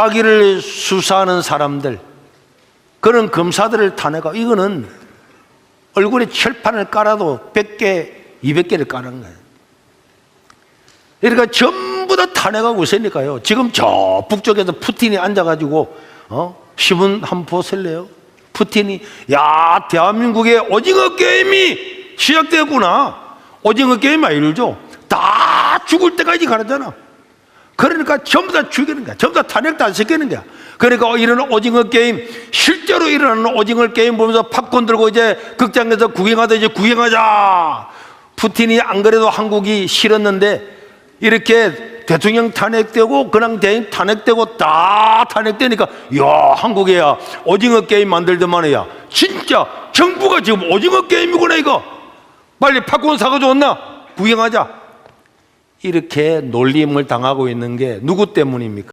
자기를 수사하는 사람들, 그런 검사들을 탄핵하고 이거는 얼굴에 철판을 깔아도 100개, 200개를 깔은 거예요. 그러니까 전부 다 탄핵하고 있으니까요. 지금 저 북쪽에서 푸틴이 앉아가지고, 어? 신문 한번 보실래요? 푸틴이, 야, 대한민국의 오징어 게임이 시작되었구나. 오징어 게임 알죠? 다 죽을 때까지 가르잖아. 그러니까 전부 다 죽이는 거야. 전부 다 탄핵 다 시키는 거야. 그러니까 이런 오징어 게임, 실제로 일어나는 오징어 게임 보면서 팝콘 들고 이제 극장에서 구경하다 이제 구경하자. 푸틴이 안 그래도 한국이 싫었는데 이렇게 대통령 탄핵되고 그냥 대인 탄핵되고 다 탄핵되니까 야 한국에야 오징어 게임 만들더만이야 진짜 정부가 지금 오징어 게임이구나 이거 빨리 팝콘 사가지고 온나 구경하자 이렇게 놀림을 당하고 있는 게 누구 때문입니까?